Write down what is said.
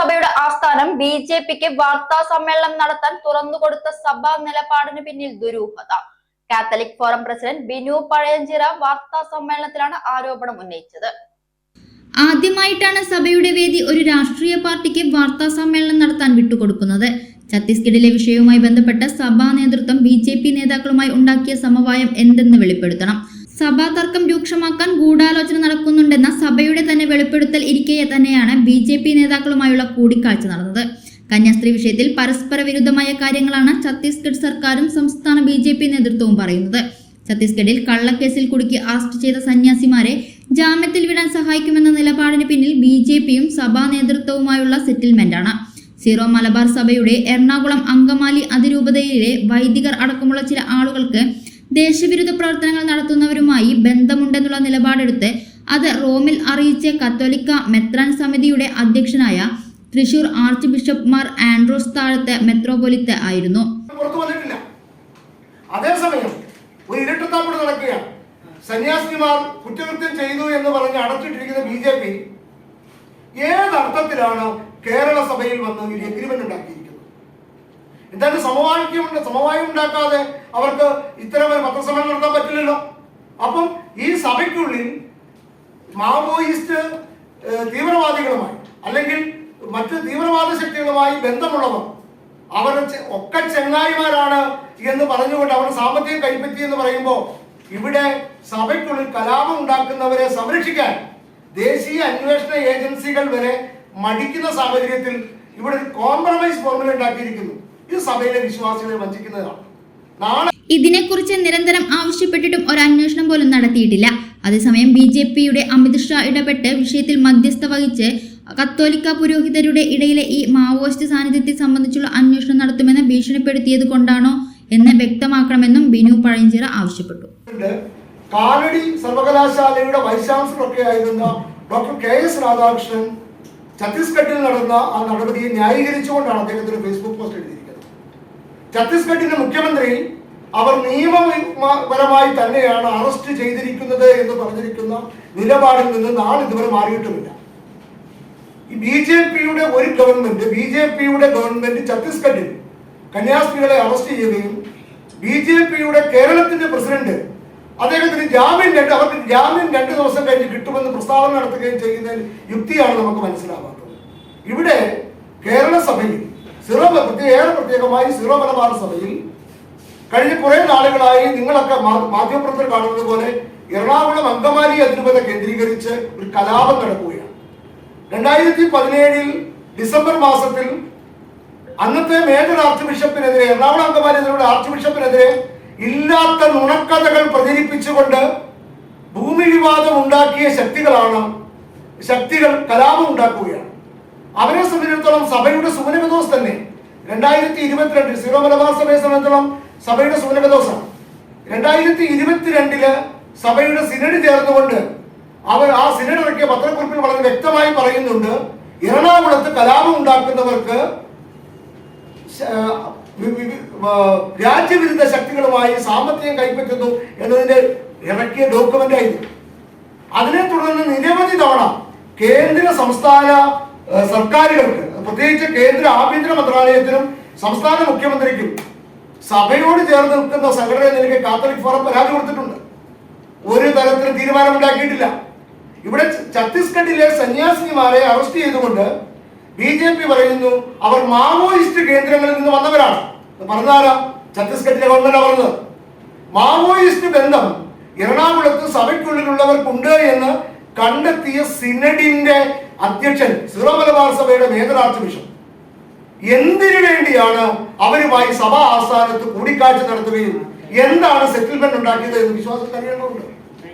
സഭയുടെ ആസ്ഥാനം B J പിക്ക് വാർത്താ സമ്മേളനം നടത്താൻ തുറന്നുകൊടുത്ത സഭാ നിലപാടിന് പിന്നിൽ ദുരൂഹത. Catholic forum president Binu Pazhayanchira വാർത്താ സമ്മേളനത്തിലാണ് ആരോപണം ഉന്നയിച്ചത്. ആദ്യമായിട്ടാണ് സഭയുടെ വേദി ഒരു രാഷ്ട്രീയ പാർട്ടിക്ക് വാർത്താ സമ്മേളനം നടത്താൻ വിട്ടുകൊടുക്കുന്നത്. ഛത്തീസ്ഗഡിലെ വിഷയവുമായി ബന്ധപ്പെട്ട സഭാ നേതൃത്വം ബി നേതാക്കളുമായി ഉണ്ടാക്കിയ സമവായം എന്തെന്ന് വെളിപ്പെടുത്തണം? സഭാ തർക്കം രൂക്ഷമാക്കാൻ ഗൂഢാലോചന നടക്കുന്നുണ്ടെന്ന സഭയുടെ തന്നെ വെളിപ്പെടുത്തൽ ഇരിക്കെ തന്നെയാണ് ബി ജെ പി നേതാക്കളുമായുള്ള കൂടിക്കാഴ്ച നടന്നത്. കന്യാസ്ത്രീ വിഷയത്തിൽ പരസ്പര വിരുദ്ധമായ കാര്യങ്ങളാണ് ഛത്തീസ്ഗഡ് സർക്കാരും സംസ്ഥാന ബി ജെ പി നേതൃത്വവും പറയുന്നത്. ഛത്തീസ്ഗഡിൽ കള്ളക്കേസിൽ കുടുക്കി അറസ്റ്റ് ചെയ്ത സന്യാസിമാരെ ജാമ്യത്തിൽ വിടാൻ സഹായിക്കുമെന്ന നിലപാടിന് പിന്നിൽ ബി ജെ പിയും സഭാ നേതൃത്വവുമായുള്ള സെറ്റിൽമെന്റാണ്. സീറോ മലബാർ സഭയുടെ എറണാകുളം അങ്കമാലി അതിരൂപതയിലെ വൈദികർ അടക്കമുള്ള ചില ആളുകൾക്ക് ദേശവിരുദ്ധ പ്രവർത്തനങ്ങൾ നടത്തുന്നവരുമായി ബന്ധമുണ്ടെന്നുള്ള നിലപാടെടുത്ത് അത് റോമിൽ അറിയിച്ച കത്തോലിക്ക മെത്രാൻ സമിതിയുടെ അധ്യക്ഷനായ തൃശൂർ ആർച്ച് ബിഷപ്പ് മാർ ആൻഡ്രോസ് താഴത്തെ മെത്രോപൊലിത്ത ആയിരുന്നു. അതേസമയം ഒരു നടക്കുകയാണ്. സന്യാസിമാർ കുറ്റകൃത്യം ചെയ്തു എന്ന് പറഞ്ഞ് അടച്ചിട്ടിരിക്കുന്ന ബി ജെ പി ഏതർത്ഥത്തിലാണ് കേരള സഭയിൽ വന്ന് ഒരു എഗ്രിമെന്റ് ഉണ്ടാക്കിയിരിക്കുന്നത് എന്തായാലും സമവാക്യം സമവായം ഉണ്ടാക്കാതെ അവർക്ക് ഇത്തരം ഒരു പത്രസമ്മേളനം നടത്താൻ പറ്റില്ലല്ലോ. അപ്പം ഈ സഭയ്ക്കുള്ളിൽ മാവോയിസ്റ്റ് തീവ്രവാദികളുമായി അല്ലെങ്കിൽ മറ്റ് തീവ്രവാദ ശക്തികളുമായി ബന്ധമുള്ളവർ അവർ ഒക്കെ ചെങ്ങായിമാരാണ് എന്ന് പറഞ്ഞുകൊണ്ട് അവർ സാമ്പത്തികം കൈപ്പറ്റി എന്ന് പറയുമ്പോൾ ഇവിടെ സഭയ്ക്കുള്ളിൽ കലാപം ഉണ്ടാക്കുന്നവരെ സംരക്ഷിക്കാൻ ദേശീയ അന്വേഷണ ഏജൻസികൾ വരെ മടിക്കുന്ന സാഹചര്യത്തിൽ ഇവിടെ ഒരു കോംപ്രമൈസ് ഫോർമുല ഉണ്ടാക്കിയിരിക്കുന്നു. ഇത് സഭയിലെ വിശ്വാസികളെ വഞ്ചിക്കുന്നതാണ്. നാളെ ഇതിനെക്കുറിച്ച് നിരന്തരം ആവശ്യപ്പെട്ടിട്ടും ഒരു അന്വേഷണം പോലും നടത്തിയിട്ടില്ല. അതേസമയം ബി ജെ പിയുടെ അമിത് ഷാ ഇടപെട്ട് വിഷയത്തിൽ മധ്യസ്ഥ വഹിച്ച് കത്തോലിക്ക പുരോഹിതരുടെ ഇടയിലെ ഈ മാവോയിസ്റ്റ് സാന്നിധ്യത്തെ സംബന്ധിച്ചുള്ള അന്വേഷണം നടത്തുമെന്ന് ഭീഷണിപ്പെടുത്തിയത് കൊണ്ടാണോ എന്ന് വ്യക്തമാക്കണമെന്നും ബിനു പഴഞ്ചിറ ആവശ്യപ്പെട്ടു. കാലടി സർവകലാശാലയുടെ വൈസ് ചാൻസലർ ഒക്കെ ആയിരുന്ന ഡോക്ടർ കെ എസ് രാധാകൃഷ്ണൻ ഛത്തീസ്ഗഡിൽ നടന്ന ആ നടപടിയെ ന്യായീകരിച്ചുകൊണ്ടാണ് അദ്ദേഹത്തിന്റെ ഫേസ്ബുക്ക് ഛത്തീസ്ഗഡിന്റെ മുഖ്യമന്ത്രി അവർ നിയമപരമായി തന്നെയാണ് അറസ്റ്റ് ചെയ്തിരിക്കുന്നത് എന്ന് പറഞ്ഞിരിക്കുന്ന നിലപാടിൽ നിന്ന് നാളിതുവരെ മാറിയിട്ടുമില്ല. ഈ ബി ജെ പിയുടെ ഒരു ഗവൺമെന്റ് ബി ജെ പിയുടെ ഗവൺമെന്റ് ഛത്തീസ്ഗഡിൽ കന്യാസ്ത്രീകളെ അറസ്റ്റ് ചെയ്യുകയും ബി ജെ പിയുടെ കേരളത്തിന്റെ പ്രസിഡന്റ് അദ്ദേഹത്തിന് ജാമ്യം രണ്ട് അവർക്ക് ജാമ്യം രണ്ട് ദിവസം കഴിഞ്ഞ് കിട്ടുമെന്ന് പ്രസ്താവന നടത്തുകയും ചെയ്യുന്ന യുക്തിയാണ് നമുക്ക് മനസ്സിലാവാത്തത്. ഇവിടെ കേരള സഭയിൽ സിറോ ഏറെ പ്രത്യേകമായി സിറോ സഭയിൽ കഴിഞ്ഞ കുറെ നാളുകളായി നിങ്ങളൊക്കെ മാധ്യമപ്രവർത്തകർ കാണുന്നത് പോലെ എറണാകുളം അങ്കമാലി അതിരൂപത കേന്ദ്രീകരിച്ച് ഒരു കലാപം നടക്കുകയാണ്. രണ്ടായിരത്തി പതിനേഴിൽ ഡിസംബർ മാസത്തിൽ അന്നത്തെ മേജർ ആർച്ച് ബിഷപ്പിനെതിരെ എറണാകുളം അങ്കമാലി അതിരൂപത ആർച്ച് ബിഷപ്പിനെതിരെ ഇല്ലാത്ത നുണക്കഥകൾ പ്രചരിപ്പിച്ചുകൊണ്ട് ഭൂമി വിവാദം ഉണ്ടാക്കിയ ശക്തികളാണ് ശക്തികൾ കലാപം ഉണ്ടാക്കുകയാണ്. അവരെ സംബന്ധിച്ചിടത്തോളം സഭയുടെ സുമനവിദോസ് തന്നെ രണ്ടായിരത്തി ഇരുപത്തിരണ്ടിൽ സീറോ മലബാർ സഭയെ സംബന്ധിച്ചിടത്തോളം സഭയുടെ സുമനകദോസാണ് രണ്ടായിരത്തി ഇരുപത്തിരണ്ടിൽ സഭയുടെ സിനഡ് ചേർന്നുകൊണ്ട് അവർ ആ സിനഡ് ഇറക്കിയ പത്രക്കുറിപ്പിൽ വളരെ വ്യക്തമായി പറയുന്നുണ്ട് എറണാകുളത്ത് കലാപം ഉണ്ടാക്കുന്നവർക്ക് രാജ്യവിരുദ്ധ ശക്തികളുമായി സാമ്പത്തികം കൈപ്പറ്റുന്നു എന്നതിന്റെ ഇറക്കിയ ഡോക്യുമെന്റ് ആയിരുന്നു. അതിനെ തുടർന്ന് നിരവധി തവണ കേന്ദ്ര സംസ്ഥാന സർക്കാരുകൾക്ക് പ്രത്യേകിച്ച് കേന്ദ്ര ആഭ്യന്തര മന്ത്രാലയത്തിനും സംസ്ഥാന മുഖ്യമന്ത്രിക്കും സഭയോട് ചേർന്ന് നിൽക്കുന്ന സംഘടന നിലയ്ക്ക് കാത്തലിക് ഫോറം പരാതി കൊടുത്തിട്ടുണ്ട്. ഒരു തരത്തിലും തീരുമാനമുണ്ടാക്കിയിട്ടില്ല. ഇവിടെ ഛത്തീസ്ഗഡിലെ സന്യാസിനിമാരെ അറസ്റ്റ് ചെയ്തുകൊണ്ട് ബി ജെ പി പറയുന്നു അവർ മാവോയിസ്റ്റ് കേന്ദ്രങ്ങളിൽ നിന്ന് വന്നവരാണ്. പറഞ്ഞാരാ ഛത്തീസ്ഗഡിലെ ഗവൺമെന്റ് പറഞ്ഞത്? മാവോയിസ്റ്റ് ബന്ധം എറണാകുളത്ത് സഭയ്ക്കുള്ളിലുള്ളവർക്കുണ്ട് എന്ന് കണ്ടെത്തിയ സിനഡിന്റെ അധ്യക്ഷൻ സിറോ സഭയുടെ മേജർ ആർച്ച് ബിഷപ്പ്. എന്തിനു വേണ്ടിയാണ് അവരുമായി സഭാ ആസ്ഥാനത്ത് കൂടിക്കാഴ്ച നടത്തുകയും എന്താണ് സെറ്റിൽമെന്റ് ഉണ്ടാക്കിയത് എന്ന് വിശ്വാസത്തിൽ അറിയേണ്ടതുണ്ട്.